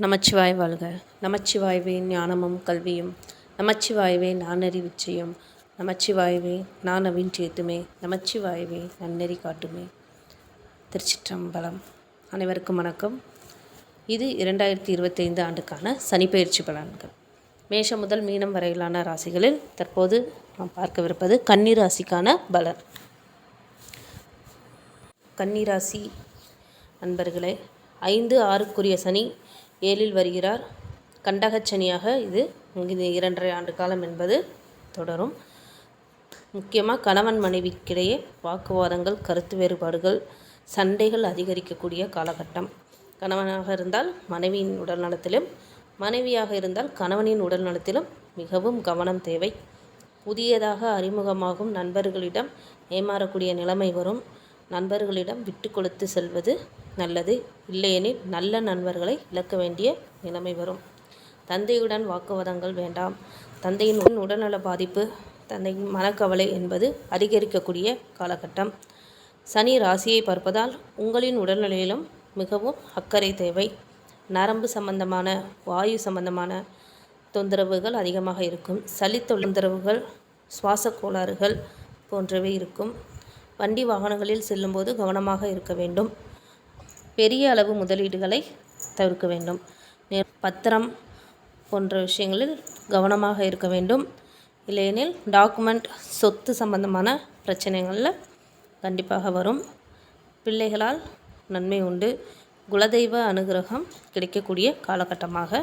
நமச்சிவாய் வாழ்க. நமச்சிவாய்வே ஞானமும் கல்வியும். நமச்சிவாய்வே நானறி விச்சயம் நமச்சிவாய்வே நான் அவின் சேத்துமே. நமச்சிவாய்வே நன்னெறி காட்டுமே. திருச்சிற்றம்பலம். அனைவருக்கும் வணக்கம். இது இரண்டாயிரத்தி இருபத்தைந்து ஆண்டுக்கான சனிப்பயிற்சி பலன்கள். மேஷம் முதல் மீனம் வரையிலான ராசிகளில் தற்போது நாம் பார்க்கவிருப்பது கன்னி ராசிக்கான பலன். கன்னிராசி நண்பர்களே ஐந்து ஆறுக்குரிய சனி ஏழில் வருகிறார். கண்டகச்சனியாக இது இது இரண்டரை ஆண்டு காலம் என்பது தொடரும். முக்கியமாக கணவன் மனைவிக்கிடையே வாக்குவாதங்கள் கருத்து வேறுபாடுகள் சண்டைகள் அதிகரிக்கக்கூடிய காலகட்டம். கணவனாக இருந்தால் மனைவியின் உடல் நலத்திலும் மனைவியாக இருந்தால் கணவனின் உடல் நலத்திலும் மிகவும் கவனம் தேவை. புதியதாக அறிமுகமாகும் நண்பர்களிடம் ஏமாறக்கூடிய நிலைமை வரும். நண்பர்களிடம் விட்டு கொடுத்து செல்வது நல்லது. இல்லையெனில் நல்ல நண்பர்களை இழக்க வேண்டிய நிலைமை வரும். தந்தையுடன் வாக்குவாதங்கள் வேண்டாம். தந்தையின் உடல்நல பாதிப்பு தந்தையின் மனக்கவலை என்பது அதிகரிக்கக்கூடிய காலகட்டம். சனி ராசியை பார்ப்பதால் உங்களின் உடல்நிலையிலும் மிகவும் அக்கறை தேவை. நரம்பு சம்பந்தமான வாயு சம்பந்தமான தொந்தரவுகள் அதிகமாக இருக்கும். சளி தொந்தரவுகள் சுவாச கோளாறுகள் போன்றவை இருக்கும். வண்டி வாகனங்களில் செல்லும்போது கவனமாக இருக்க வேண்டும். பெரிய அளவு முதலீடுகளை தவிர்க்க வேண்டும். பத்திரம் போன்ற விஷயங்களில் கவனமாக இருக்க வேண்டும். இல்லையெனில் டாக்குமெண்ட் சொத்து சம்பந்தமான பிரச்சனைகளில் கண்டிப்பாக வரும். பிள்ளைகளால் நன்மை உண்டு. குலதெய்வ அனுகிரகம் கிடைக்கக்கூடிய காலகட்டமாக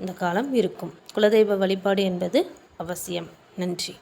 இந்த காலம் இருக்கும். குலதெய்வ வழிபாடு என்பது அவசியம். நன்றி.